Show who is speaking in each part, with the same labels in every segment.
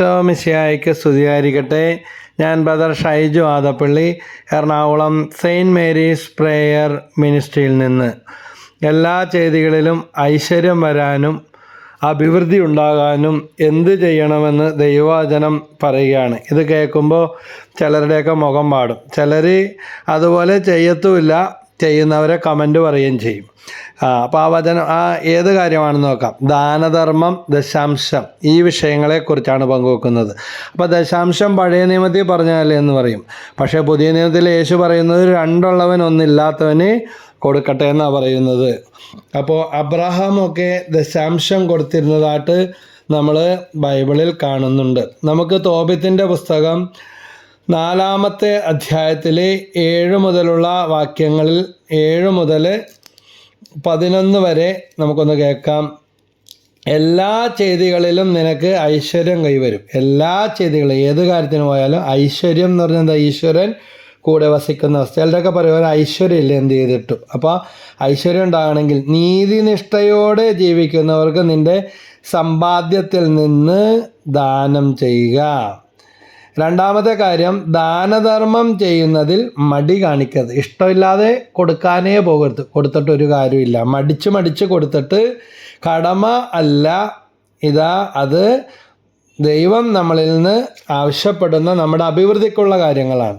Speaker 1: മിശിയായിക്ക് സ്തുതിയായിരിക്കട്ടെ. ഞാൻ brother Shaiju Adappally Ernakulam saint Mary's prayer മിനിസ്ട്രിയിൽ നിന്ന്. എല്ലാ ചെയ്തികളിലും ഐശ്വര്യം വരാനും അഭിവൃദ്ധി ഉണ്ടാകാനും എന്ത് ചെയ്യണമെന്ന് ദൈവവചനം പറയുകയാണ്. ഇത് കേൾക്കുമ്പോൾ ചിലരുടെയൊക്കെ മുഖം പാടും. ചിലർ അതുപോലെ ചെയ്യത്തുമില്ല ചെയ്യുന്നവരെ കമന്റ് പറയുകയും ചെയ്യും. അപ്പോൾ ആ വചനം ആ ഏത് കാര്യമാണെന്ന് നോക്കാം. ദാനധർമ്മം ദശാംശം ഈ വിഷയങ്ങളെക്കുറിച്ചാണ് പങ്കുവെക്കുന്നത്. അപ്പോൾ ദശാംശം പഴയ നിയമത്തിൽ പറഞ്ഞാലേ എന്ന് പറയും. പക്ഷേ പുതിയ നിയമത്തിൽ യേശു പറയുന്നത് രണ്ടുള്ളവൻ ഒന്നില്ലാത്തവന് കൊടുക്കട്ടെ എന്നാണ് പറയുന്നത്. അപ്പോൾ അബ്രഹാമൊക്കെ ദശാംശം കൊടുത്തിരുന്നതായിട്ട് നമ്മൾ ബൈബിളിൽ കാണുന്നുണ്ട്. നമുക്ക് തോബിത്തിന്റെ പുസ്തകം നാലാമത്തെ അധ്യായത്തിലെ ഏഴ് മുതലുള്ള വാക്യങ്ങളിൽ ഏഴ് മുതൽ പതിനൊന്ന് വരെ നമുക്കൊന്ന് കേൾക്കാം. എല്ലാ ചെയ്തികളിലും നിനക്ക് ഐശ്വര്യം കൈവരും. എല്ലാ ചെയ്തികളും ഏത് കാര്യത്തിന് പോയാലും ഐശ്വര്യം എന്ന് പറഞ്ഞാൽ എന്താ? ഈശ്വരൻ കൂടെ വസിക്കുന്ന അവസ്ഥ. ചിലരൊക്കെ പറയുമ്പോൾ ഐശ്വര്യം ഇല്ല. എന്ത് ചെയ്തിട്ടു? അപ്പോൾ ഐശ്വര്യം ഉണ്ടാകണമെങ്കിൽ നീതിനിഷ്ഠയോടെ ജീവിക്കുന്നവർക്ക് നിന്റെ സമ്പാദ്യത്തിൽ നിന്ന് ദാനം ചെയ്യുക. രണ്ടാമത്തെ കാര്യം ദാനധർമ്മം ചെയ്യുന്നതിൽ മടി കാണിക്കരുത്. ഇഷ്ടമില്ലാതെ കൊടുക്കാനേ പോകരുത്. കൊടുത്തിട്ട് ഒരു കാര്യമില്ല. മടിച്ച് മടിച്ച് കൊടുത്തിട്ട് കടമ അല്ല. ഇതാ അത് ദൈവം നമ്മളിൽ നിന്ന് ആവശ്യപ്പെടുന്ന നമ്മുടെ അഭിവൃദ്ധിക്കുള്ള കാര്യങ്ങളാണ്.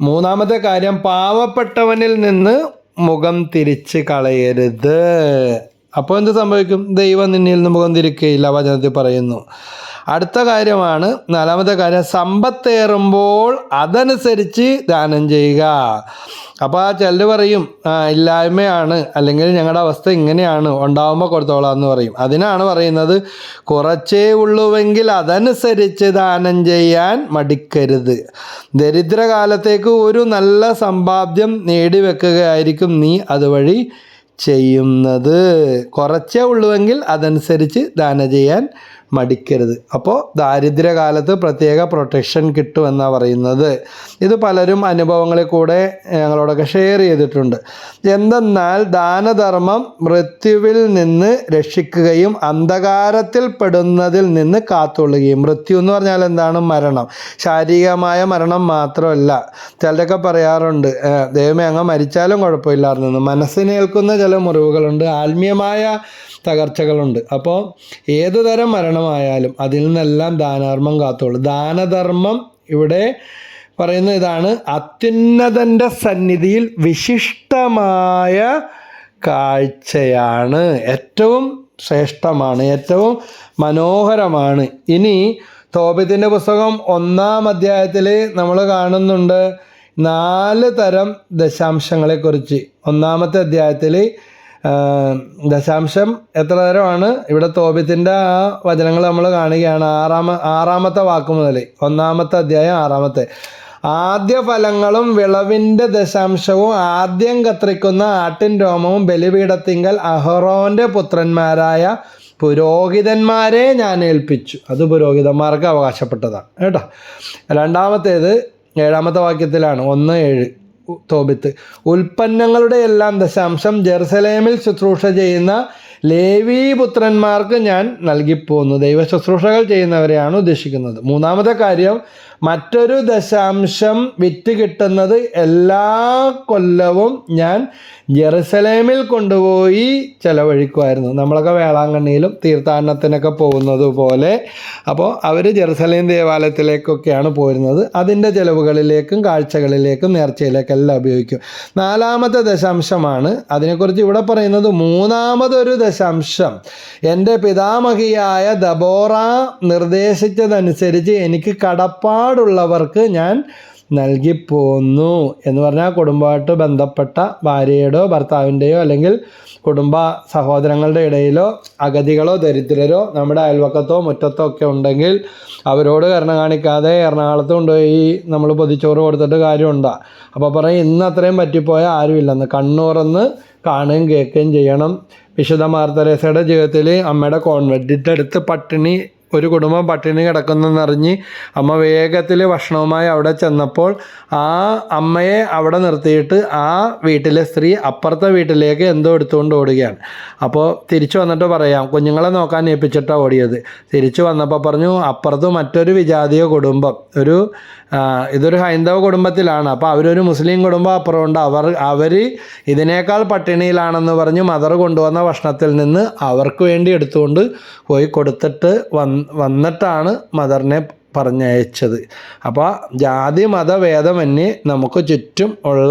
Speaker 1: മൂന്നാമത്തെ കാര്യം പാവപ്പെട്ടവനിൽ നിന്ന് മുഖം തിരിച്ച് കളയരുത്. അപ്പോൾ എന്ത് സംഭവിക്കും? ദൈവം നിന്നിൽ നിന്ന് മുഖം തിരിക്കുകയില്ല വചനത്തിൽ പറയുന്നു. അടുത്ത കാര്യമാണ് നാലാമത്തെ കാര്യം സമ്പത്തേറുമ്പോൾ അതനുസരിച്ച് ദാനം ചെയ്യുക. അപ്പോൾ ആ ചിലർ പറയും ഇല്ലായ്മയാണ് അല്ലെങ്കിൽ ഞങ്ങളുടെ അവസ്ഥ ഇങ്ങനെയാണ് ഉണ്ടാവുമ്പോൾ കൊടുത്തോളാം എന്ന് പറയും. അതിനാണ് പറയുന്നത് കുറച്ചേ ഉള്ളുവെങ്കിൽ അതനുസരിച്ച് ദാനം ചെയ്യാൻ മടിക്കരുത്. ദരിദ്രകാലത്തേക്ക് ഒരു നല്ല സമ്പാദ്യം നേടിവെക്കുകയായിരിക്കും നീ അതുവഴി ചെയ്യുന്നത്. കുറച്ചേ ഉള്ളുവെങ്കിൽ അതനുസരിച്ച് ദാനം ചെയ്യാൻ മടിക്കരുത്. അപ്പോൾ ദാരിദ്ര്യകാലത്ത് പ്രത്യേക പ്രൊട്ടക്ഷൻ കിട്ടുമെന്നാണ് പറയുന്നത്. ഇത് പലരും അനുഭവങ്ങളിൽ കൂടെ ഞങ്ങളോടൊക്കെ ഷെയർ ചെയ്തിട്ടുണ്ട്. എന്തെന്നാൽ ദാനധർമ്മം മൃത്യുവിൽ നിന്ന് രക്ഷിക്കുകയും അന്ധകാരത്തിൽ പെടുന്നതിൽ നിന്ന് കാത്തുകൊള്ളുകയും. മൃത്യു എന്ന് പറഞ്ഞാൽ എന്താണ്? മരണം. ശാരീരികമായ മരണം മാത്രമല്ല. ചിലരൊക്കെ പറയാറുണ്ട് ദൈവമേ അങ്ങ് മരിച്ചാലും കുഴപ്പമില്ലായിരുന്നു മനസ്സിനേൽക്കുന്ന ചില മുറിവുകളുണ്ട്. ആത്മീയമായ തകർച്ചകളുണ്ട്. അപ്പോൾ ഏതു തരം മരണമായാലും അതിൽ നിന്നെല്ലാം ദാനധർമ്മം കാത്തോളൂ ദാനധർമ്മം ഇവിടെ പറയുന്ന ഇതാണ് അത്യുന്നതന്റെ സന്നിധിയിൽ വിശിഷ്ടമായ കാഴ്ചയാണ്. ഏറ്റവും ശ്രേഷ്ഠമാണ് ഏറ്റവും മനോഹരമാണ്. ഇനി തോപത്തിന്റെ പുസ്തകം ഒന്നാം അധ്യായത്തിൽ നമ്മൾ കാണുന്നുണ്ട് നാല് തരം ദശാംശങ്ങളെക്കുറിച്ച്. ഒന്നാമത്തെ അധ്യായത്തിൽ ദശാംശം എത്ര തരമാണ് ഇവിടെ തോബിത്തിന്റെ ആ വചനങ്ങൾ നമ്മൾ കാണുകയാണ്. ആറാമ ആറാമത്തെ വാക്ക് മുതൽ ഒന്നാമത്തെ അധ്യായം ആറാമത്തെ. ആദ്യ ഫലങ്ങളും വിളവിന്റെ ദശാംശവും ആദ്യം കത്രിക്കുന്ന ആട്ടിൻ രോമവും ബലിപീഠത്തിങ്കൽ അഹറോന്റെ പുത്രന്മാരായ പുരോഹിതന്മാരെ ഞാൻ ഏൽപ്പിച്ചു. അത് പുരോഹിതന്മാർക്ക് അവകാശപ്പെട്ടതാണ്. കേട്ടോ? രണ്ടാമത്തേത് ഏഴാമത്തെ വാക്യത്തിലാണ്. ഒന്ന് ഏഴ്. തോബിത്ത്. ഉൽപ്പന്നങ്ങളുടെ എല്ലാം ദശാംശം ജെറുസലേമിൽ ശുശ്രൂഷ ചെയ്യുന്ന ലേവി പുത്രന്മാർക്ക് ഞാൻ നൽകിപ്പോന്നു. ദൈവ ശുശ്രൂഷകൾ ചെയ്യുന്നവരെയാണ് ഉദ്ദേശിക്കുന്നത്. മൂന്നാമത്തെ കാര്യം മറ്റൊരു ദശാംശം വിറ്റ് കിട്ടുന്നത് എല്ലാ കൊല്ലവും ഞാൻ ജെറുസലേമിൽ കൊണ്ടുപോയി ചെലവഴിക്കുമായിരുന്നു. നമ്മളൊക്കെ വേളാങ്കണ്ണിയിലും തീർത്ഥാടനത്തിനൊക്കെ പോകുന്നത് പോലെ. അപ്പോൾ അവർ ജെറുസലേം ദേവാലയത്തിലേക്കൊക്കെയാണ് പോരുന്നത്. അതിന്റെ ചെലവുകളിലേക്കും കാഴ്ചകളിലേക്കും നേർച്ചയിലേക്കെല്ലാം ഉപയോഗിക്കും നാലാമത്തെ ദശാംശമാണ് അതിനെക്കുറിച്ച് ഇവിടെ പറയുന്നത് മൂന്നാമതൊരു ദശാംശം. എന്റെ പിതാമഹിയായ ദബോറ നിർദ്ദേശിച്ചതനുസരിച്ച് എനിക്ക് കടപ്പാടുള്ളവർക്ക് ഞാൻ നൽകിപ്പോന്നു എന്ന് പറഞ്ഞാൽ കുടുംബമായിട്ട് ബന്ധപ്പെട്ട ഭാര്യയുടെയോ ഭർത്താവിന്റെയോ അല്ലെങ്കിൽ കുടുംബ സഹോദരങ്ങളുടെ ഇടയിലോ അഗതികളോ ദരിദ്രരോ നമ്മുടെ അയൽവക്കത്തോ മുറ്റത്തോ ഒക്കെ ഉണ്ടെങ്കിൽ അവരോട് കരുണ കാണിക്കാതെ എറണാകുളത്ത് കൊണ്ടുപോയി നമ്മൾ പൊതിച്ചോറ് കൊടുത്തിട്ട് കാര്യമുണ്ടോ. അപ്പോൾ പറയും ഇന്ന് അത്രയും പറ്റിപ്പോയ ആരുമില്ലെന്ന്. കണ്ണൂറെന്ന് കാണുകയും കേൾക്കുകയും ചെയ്യണം. വിശുദ്ധ മാർത്തരേസയുടെ ജീവിതത്തിൽ അമ്മയുടെ കോൺവെന്റിന്റെ അടുത്ത് പട്ടിണി ഒരു കുടുംബം പട്ടിണി കിടക്കുന്നെന്നറിഞ്ഞ് അമ്മ വേഗത്തിൽ ഭക്ഷണവുമായി അവിടെ ചെന്നപ്പോൾ ആ അമ്മയെ അവിടെ നിർത്തിയിട്ട് ആ വീട്ടിലെ സ്ത്രീ അപ്പുറത്തെ വീട്ടിലേക്ക് എന്തോ എടുത്തുകൊണ്ട് ഓടുകയാണ്. അപ്പോൾ തിരിച്ചു വന്നിട്ട് പറയാം കുഞ്ഞുങ്ങളെ നോക്കാൻ ഏൽപ്പിച്ചിട്ടാണ് ഓടിയത്. തിരിച്ചു വന്നപ്പോൾ പറഞ്ഞു അപ്പുറത്ത് മറ്റൊരു വിജാതീയ കുടുംബം ഒരു ഇതൊരു ഹൈന്ദവ കുടുംബത്തിലാണ്. അപ്പോൾ അവരൊരു മുസ്ലിം കുടുംബം അപ്പുറമുണ്ട്. അവർ അവർ ഇതിനേക്കാൾ പട്ടിണിയിലാണെന്ന് പറഞ്ഞ് മദർ കൊണ്ടുവന്ന ഭക്ഷണത്തിൽ നിന്ന് അവർക്ക് വേണ്ടി എടുത്തുകൊണ്ട് പോയി കൊടുത്തിട്ട് വന്ന് വന്നിട്ടാണ് മദറിനെ പറഞ്ഞയച്ചത്. അപ്പോൾ ജാതി മത ഭേദമന്യേ നമുക്ക് ചുറ്റും ഉള്ള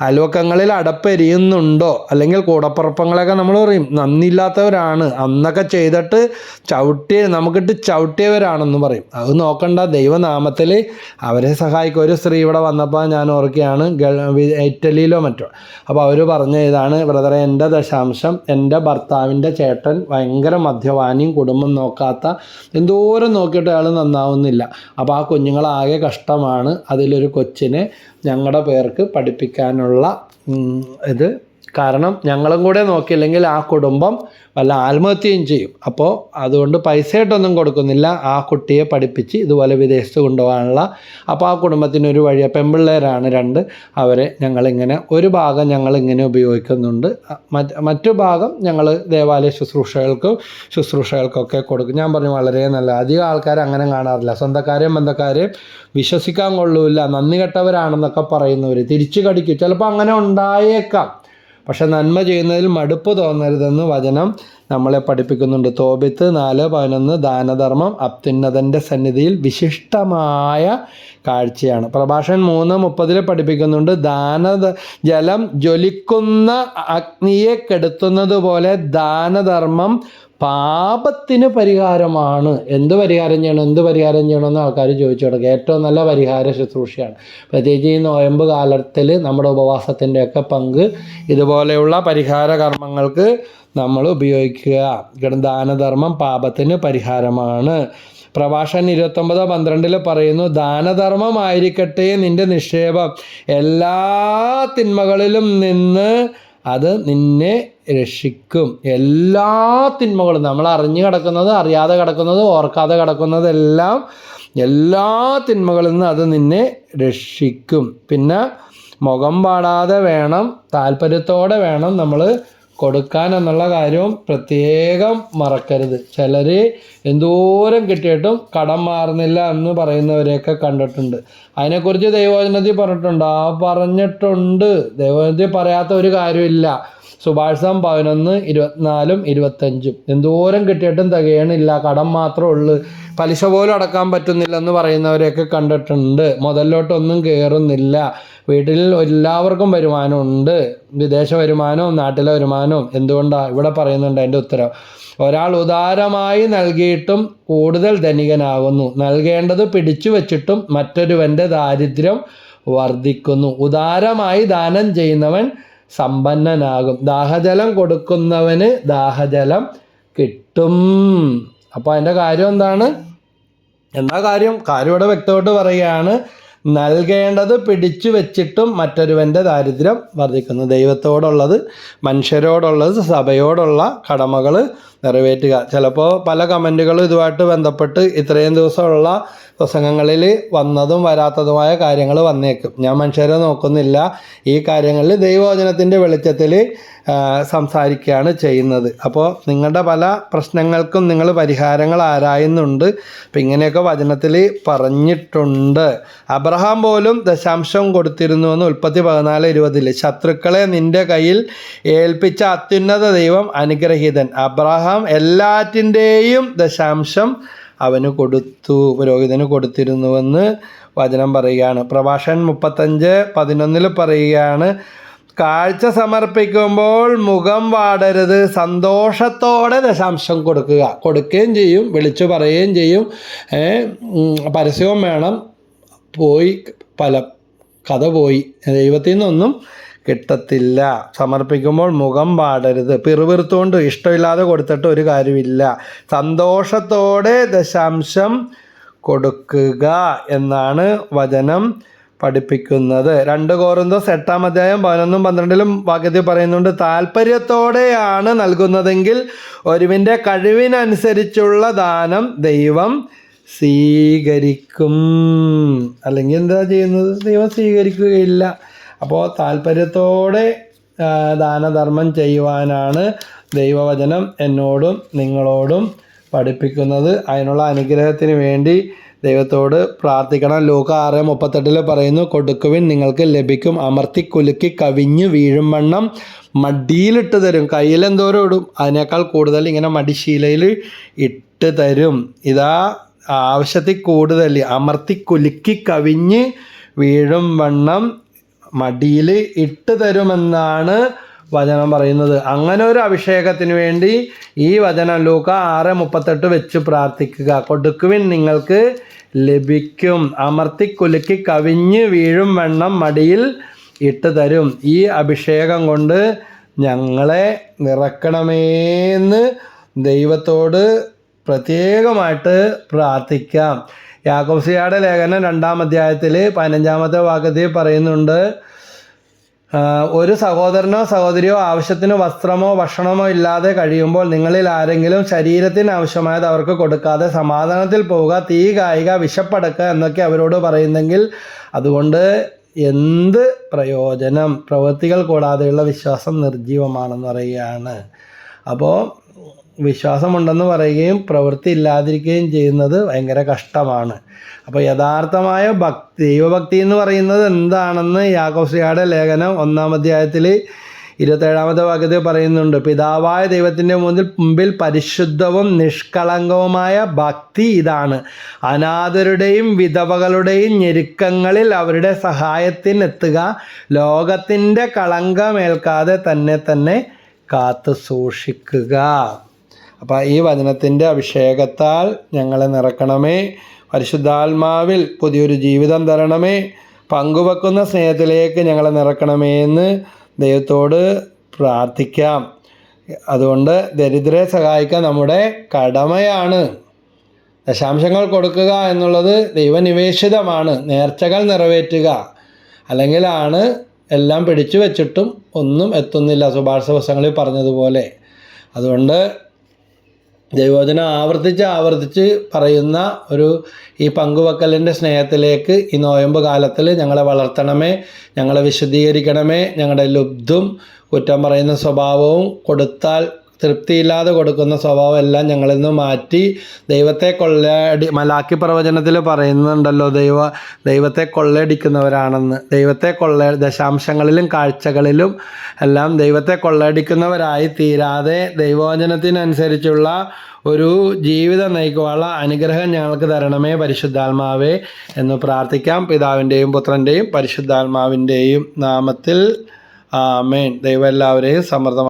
Speaker 1: അയൽവക്കങ്ങളിൽ അടപ്പെരിയുന്നുണ്ടോ? അല്ലെങ്കിൽ കൂടപ്പുറപ്പങ്ങളൊക്കെ നമ്മൾ പറയും നന്ദിയില്ലാത്തവരാണ്. അന്നൊക്കെ ചെയ്തിട്ട് ചവിട്ടി നമുക്കിട്ട് ചവിട്ടിയവരാണെന്ന് പറയും. അത് നോക്കണ്ട ദൈവനാമത്തിൽ അവരെ സഹായിക്കും. ഒരു സ്ത്രീ ഇവിടെ വന്നപ്പോൾ ഞാൻ ഓർക്കുകയാണ് ഇറ്റലിയിലോ മറ്റോ. അപ്പോൾ അവർ പറഞ്ഞ ഇതാണ് ബ്രദറെ എന്റെ ദശാംശം എന്റെ ഭർത്താവിന്റെ ചേട്ടൻ ഭയങ്കര മദ്യപാനിയും കുടുംബം നോക്കാത്ത എന്തോരം നോക്കിയിട്ട് അയാൾ നന്നാവുന്നില്ല അപ്പോൾ ആ കുഞ്ഞുങ്ങളാകെ കഷ്ടമാണ് അതിലൊരു കൊച്ചിനെ ഞങ്ങളുടെ പേർക്ക് പഠിപ്പിക്കാനുള്ള ഇത് കാരണം ഞങ്ങളും കൂടെ നോക്കിയില്ലെങ്കിൽ ആ കുടുംബം വല്ല ആത്മഹത്യയും ചെയ്യും. അപ്പോൾ അതുകൊണ്ട് പൈസയായിട്ടൊന്നും കൊടുക്കുന്നില്ല. ആ കുട്ടിയെ പഠിപ്പിച്ച് ഇതുപോലെ വിദേശത്ത് കൊണ്ടുപോകാനുള്ള അപ്പോൾ ആ കുടുംബത്തിനൊരു വഴി പെൺപിള്ളേരാണ് രണ്ട്. അവരെ ഞങ്ങളിങ്ങനെ ഒരു ഭാഗം ഞങ്ങളിങ്ങനെ ഉപയോഗിക്കുന്നുണ്ട്. മറ്റ് മറ്റു ഭാഗം ഞങ്ങൾ ദേവാലയ ശുശ്രൂഷകൾക്കും ശുശ്രൂഷകൾക്കൊക്കെ കൊടുക്കും. ഞാൻ പറഞ്ഞു വളരെ നല്ല. അധികം ആൾക്കാർ അങ്ങനെ കാണാറില്ല. സ്വന്തക്കാരെയും ബന്ധക്കാരെയും വിശ്വസിക്കാൻ കൊള്ളൂല്ല. നന്ദി കെട്ടവരാണെന്നൊക്കെ പറയുന്നവർ തിരിച്ചു കടിക്കും. ചിലപ്പോൾ അങ്ങനെ ഉണ്ടായേക്കാം. പക്ഷെ നന്മ ചെയ്യുന്നതിൽ മടുപ്പ് തോന്നരുതെന്ന് വചനം നമ്മളെ പഠിപ്പിക്കുന്നുണ്ട്. തോബിത്ത് നാല് പതിനൊന്ന് ദാനധർമ്മം അത്യുന്നതന്റെ സന്നിധിയിൽ വിശിഷ്ടമായ കാഴ്ചയാണ്. പ്രഭാഷൻ മൂന്ന് മുപ്പതിൽ പഠിപ്പിക്കുന്നുണ്ട് ദാന ജലം ജ്വലിക്കുന്ന അഗ്നിയെ കെടുത്തുന്നത് പോലെ ദാനധർമ്മം പാപത്തിന് പരിഹാരമാണ്. എന്ത് പരിഹാരം ചെയ്യണം? എന്ത് പരിഹാരം ചെയ്യണമെന്ന് ആൾക്കാർ ചോദിച്ചു തുടങ്ങി. ഏറ്റവും നല്ല പരിഹാര ശുശ്രൂഷയാണ്. പ്രത്യേകിച്ച് ഈ നോയമ്പ് കാലത്തിൽ നമ്മുടെ ഉപവാസത്തിന്റെയൊക്കെ പങ്ക് ഇതുപോലെയുള്ള പരിഹാര കർമ്മങ്ങൾക്ക് നമ്മൾ ഉപയോഗിക്കുക. ദാനധർമ്മം പാപത്തിന് പരിഹാരമാണ്. പ്രഭാഷകൻ ഇരുപത്തൊമ്പത് പന്ത്രണ്ടിൽ പറയുന്നു ദാനധർമ്മമായിരിക്കട്ടെ നിന്റെ നിക്ഷേപം. എല്ലാ തിന്മകളിലും നിന്ന് അത് നിന്നെ രക്ഷിക്കും. എല്ലാ തിന്മകളും നമ്മൾ അറിഞ്ഞു കിടക്കുന്നത് അറിയാതെ കിടക്കുന്നത് ഓർക്കാതെ കിടക്കുന്നതെല്ലാം എല്ലാ തിന്മകളിൽ നിന്ന് അത് നിന്നെ രക്ഷിക്കും. പിന്നെ മുഖം പാടാതെ വേണം താല്പര്യത്തോടെ വേണം നമ്മൾ കൊടുക്കാൻ എന്നുള്ള കാര്യവും പ്രത്യേകം മറക്കരുത്. ചിലർ എന്തോരം കിട്ടിയിട്ടും കടം മാറുന്നില്ല എന്ന് പറയുന്നവരെയൊക്കെ കണ്ടിട്ടുണ്ട്. അതിനെക്കുറിച്ച് ദൈവവചനത്തിൽ പറഞ്ഞിട്ടുണ്ട്. ആ പറഞ്ഞിട്ടുണ്ട്. ദൈവവചനത്തിൽ പറയാത്ത ഒരു കാര്യമില്ല. സുഭാഷിതം പതിനൊന്ന് ഇരുപത്തിനാലും ഇരുപത്തഞ്ചും എന്തോരം കിട്ടിയിട്ടും തികയണില്ല. കടം മാത്രമേ ഉള്ളൂ. പലിശ പോലും അടക്കാൻ പറ്റുന്നില്ലെന്ന് പറയുന്നവരെയൊക്കെ കണ്ടിട്ടുണ്ട്. മുതലിലോട്ടൊന്നും കയറുന്നില്ല വീട്ടിൽ എല്ലാവർക്കും വരുമാനമുണ്ട് വിദേശ വരുമാനവും നാട്ടിലെ വരുമാനവും. എന്തുകൊണ്ടാണ് ഇവിടെ പറയുന്നുണ്ട് അതിന്റെ ഉത്തരം. ഒരാൾ ഉദാരമായി നൽകിയിട്ടും കൂടുതൽ ധനികനാകുന്നു നൽകേണ്ടത് പിടിച്ചു വച്ചിട്ടും മറ്റൊരുവന്റെ ദാരിദ്ര്യം വർദ്ധിക്കുന്നു. ഉദാരമായി ദാനം ചെയ്യുന്നവൻ സമ്പന്നനാകും. ദാഹജലം കൊടുക്കുന്നവന് ദാഹജലം കിട്ടും. അപ്പോൾ അതിന്റെ കാര്യം എന്താണ്? എന്താ കാര്യം? കാര്യം ഇവിടെ വ്യക്തമായിട്ട് പറയുകയാണ്. നൽകേണ്ടത് പിടിച്ചു വെച്ചിട്ടും മറ്റൊരുവന്റെ ദാരിദ്ര്യം വർദ്ധിക്കുന്നു. ദൈവത്തോടുള്ളത് മനുഷ്യരോടുള്ളത് സഭയോടുള്ള കടമകൾ നിറവേറ്റുക. ചിലപ്പോൾ പല കമന്റുകളും ഇതുമായിട്ട് ബന്ധപ്പെട്ട് ഇത്രയും ദിവസമുള്ള പ്രസംഗങ്ങളിൽ വന്നതും വരാത്തതുമായ കാര്യങ്ങൾ വന്നേക്കും. ഞാൻ മനുഷ്യരെ നോക്കുന്നില്ല. ഈ കാര്യങ്ങളിൽ ദൈവവചനത്തിന്റെ വെളിച്ചത്തിൽ സംസാരിക്കുകയാണ് ചെയ്യുന്നത്. അപ്പോൾ നിങ്ങളുടെ പല പ്രശ്നങ്ങൾക്കും നിങ്ങൾ പരിഹാരങ്ങൾ ആരായുന്നുണ്ട്. അപ്പം ഇങ്ങനെയൊക്കെ വചനത്തിൽ പറഞ്ഞിട്ടുണ്ട്. അബ്രഹാം പോലും ദശാംശം കൊടുത്തിരുന്നു എന്ന് ഉൽപ്പത്തി പതിനാല് ഇരുപതിൽ ശത്രുക്കളെ നിന്റെ കയ്യിൽ ഏൽപ്പിച്ച അത്യുന്നത ദൈവം അനുഗ്രഹീതൻ. അബ്രഹാം എല്ലാറ്റിന്റെയും ദശാംശം അവന് കൊടുത്തു പുരോഹിതന് കൊടുത്തിരുന്നുവെന്ന് വചനം പറയുകയാണ്. പ്രഭാഷൻ മുപ്പത്തഞ്ച് പതിനൊന്നിൽ പറയുകയാണ് കാഴ്ച സമർപ്പിക്കുമ്പോൾ മുഖം വാടരുത് സന്തോഷത്തോടെ ദശാംശം കൊടുക്കുക. കൊടുക്കുകയും ചെയ്യും വിളിച്ചു പറയുകയും ചെയ്യും. പരസ്യവും വേണം. പോയി ഫലം കഥ പോയി. ദൈവത്തിൽ നിന്നൊന്നും കിട്ടത്തില്ല. സമർപ്പിക്കുമ്പോൾ മുഖം പാടരുത് പിറുപിറുത്തുകൊണ്ട് ഇഷ്ടമില്ലാതെ കൊടുത്തിട്ട് ഒരു കാര്യമില്ല. സന്തോഷത്തോടെ ദശാംശം കൊടുക്കുക എന്നാണ് വചനം. പഠിപ്പിക്കുന്നത്. രണ്ട് കോറിന്തോസ് എട്ടാം അധ്യായം പതിനൊന്നും പന്ത്രണ്ടിലും വാക്യത്തിൽ പറയുന്നുണ്ട് താല്പര്യത്തോടെയാണ് നൽകുന്നതെങ്കിൽ ഒരുവിന്റെ കഴിവിനനുസരിച്ചുള്ള ദാനം ദൈവം സ്വീകരിക്കും. അല്ലെങ്കിൽ എന്താ ചെയ്യുന്നത്? ദൈവം സ്വീകരിക്കുകയില്ല. അപ്പോൾ താല്പര്യത്തോടെ ദാനധർമ്മം ചെയ്യുവാനാണ് ദൈവവചനം എന്നോടും നിങ്ങളോടും പഠിപ്പിക്കുന്നത്. അതിനുള്ള അനുഗ്രഹത്തിന് വേണ്ടി ദൈവത്തോട് പ്രാർത്ഥിക്കണം. ലൂക്ക ആറ് മുപ്പത്തെട്ടിൽ പറയുന്നു കൊടുക്കുവിൻ നിങ്ങൾക്ക് ലഭിക്കും. അമർത്തി കുലുക്കി കവിഞ്ഞ് വീഴും വണ്ണം മടിയിലിട്ട് തരും. കയ്യിൽ എന്തോരം ഇടും? അതിനേക്കാൾ കൂടുതൽ ഇങ്ങനെ മടിശീലയിൽ ഇട്ട് തരും. ഇതാ ആവശ്യത്തിൽ കൂടുതൽ. അമർത്തി കുലുക്കി കവിഞ്ഞ് വീഴും വണ്ണം മടിയിൽ ഇട്ട് തരുമെന്നാണ് വചനം പറയുന്നത്. അങ്ങനെ ഒരു അഭിഷേകത്തിന് വേണ്ടി ഈ വചനം ലൂക്ക ആറ് മുപ്പത്തെട്ട് വെച്ച് പ്രാർത്ഥിക്കുക. കൊടുക്കുവിൻ നിങ്ങൾക്ക് ലഭിക്കും. അമർത്തി കുലുക്കി കവിഞ്ഞ് വീഴും വണ്ണം മടിയിൽ ഇട്ട് തരും. ഈ അഭിഷേകം കൊണ്ട് ഞങ്ങളെ നിറക്കണമേന്ന് ദൈവത്തോട് പ്രത്യേകമായിട്ട് പ്രാർത്ഥിക്കാം. യാക്കോസിയാടെ ലേഖനം രണ്ടാം അധ്യായത്തിൽ പതിനഞ്ചാമത്തെ വാക്യത്തിൽ പറയുന്നുണ്ട് ഒരു സഹോദരനോ സഹോദരിയോ ആവശ്യത്തിന് വസ്ത്രമോ ഭക്ഷണമോ ഇല്ലാതെ കഴിയുമ്പോൾ നിങ്ങളിൽ ആരെങ്കിലും ശരീരത്തിന് ആവശ്യമായത് അവർക്ക് കൊടുക്കാതെ സമാധാനത്തിൽ പോവുക തീ കായിക വിശപ്പടക്കുക എന്നൊക്കെ അവരോട് പറയുന്നെങ്കിൽ അതുകൊണ്ട് എന്ത് പ്രയോജനം? പ്രവൃത്തികൾ കൂടാതെയുള്ള വിശ്വാസം നിർജീവമാണെന്ന് പറയുകയാണ്. അപ്പോൾ വിശ്വാസമുണ്ടെന്ന് പറയുകയും പ്രവൃത്തി ഇല്ലാതിരിക്കുകയും ചെയ്യുന്നത് ഭയങ്കര കഷ്ടമാണ്. അപ്പോൾ യഥാർത്ഥമായ ഭക്തി ദൈവഭക്തി എന്ന് പറയുന്നത് എന്താണെന്ന് യാക്കോസിയാടെ ലേഖനം ഒന്നാം അധ്യായത്തിൽ ഇരുപത്തേഴാമത്തെ വാക്യത്തിൽ പറയുന്നുണ്ട്. പിതാവായ ദൈവത്തിന്റെ മുന്നിൽ മുമ്പിൽ പരിശുദ്ധവും നിഷ്കളങ്കവുമായ ഭക്തി ഇതാണ്. അനാഥരുടെയും വിധവകളുടെയും ഞെരുക്കങ്ങളിൽ അവരുടെ സഹായത്തിനെത്തുക ലോകത്തിന്റെ കളങ്കമേൽക്കാതെ തന്നെ തന്നെ കാത്തു സൂക്ഷിക്കുക. അപ്പോൾ ഈ വചനത്തിന്റെ അഭിഷേകത്താൽ ഞങ്ങളെ നിറക്കണമേ. പരിശുദ്ധാത്മാവിൽ പുതിയൊരു ജീവിതം തരണമേ. പങ്കുവെക്കുന്ന സ്നേഹത്തിലേക്ക് ഞങ്ങളെ നിറക്കണമേ എന്ന് ദൈവത്തോട് പ്രാർത്ഥിക്കാം. അതുകൊണ്ട് ദരിദ്രരെ സഹായിക്കാൻ നമ്മുടെ കടമയാണ്. ദശാംശങ്ങൾ കൊടുക്കുക എന്നുള്ളത് ദൈവനിവേശിതമാണ്. നേർച്ചകൾ നിറവേറ്റുക. അല്ലെങ്കിലാണ് എല്ലാം പിടിച്ചു വെച്ചിട്ടും ഒന്നും എത്തുന്നില്ല സുഭാഷ ദിവസങ്ങളിൽ പറഞ്ഞതുപോലെ. അതുകൊണ്ട് ദൈവവചനം ആവർത്തിച്ച് ആവർത്തിച്ച് പറയുന്ന ഒരു ഈ പങ്കുവെക്കലിന്റെ സ്നേഹത്തിലേക്ക് ഈ നോയമ്പ് കാലത്തിൽ ഞങ്ങളെ വളർത്തണമേ ഞങ്ങളെ വിശദീകരിക്കണമേ ഞങ്ങളുടെ ലുബ്ധും കുറ്റം പറയുന്ന സ്വഭാവവും കൊടുത്താൽ തൃപ്തിയില്ലാതെ കൊടുക്കുന്ന സ്വഭാവം എല്ലാം ഞങ്ങളിൽ നിന്ന് മാറ്റി ദൈവത്തെ കൊള്ളയടി മലാക്കി പ്രവചനത്തിൽ പറയുന്നുണ്ടല്ലോ ദൈവ ദൈവത്തെ കൊള്ളയടിക്കുന്നവരാണെന്ന്. ദൈവത്തെ കൊള്ള ദശാംശങ്ങളിലും കാഴ്ചകളിലും എല്ലാം ദൈവത്തെ കൊള്ളയടിക്കുന്നവരായി തീരാതെ ദൈവവചനത്തിനനുസരിച്ചുള്ള ഒരു ജീവിതം നയിക്കുവാനുള്ള അനുഗ്രഹം ഞങ്ങൾക്ക് തരണമേ പരിശുദ്ധാത്മാവേ എന്ന് പ്രാർത്ഥിക്കാം. പിതാവിന്റെയും പുത്രന്റെയും പരിശുദ്ധാത്മാവിന്റെയും നാമത്തിൽ ആമേൻ. ദൈവം എല്ലാവരെയും സമൃദ്ധമായി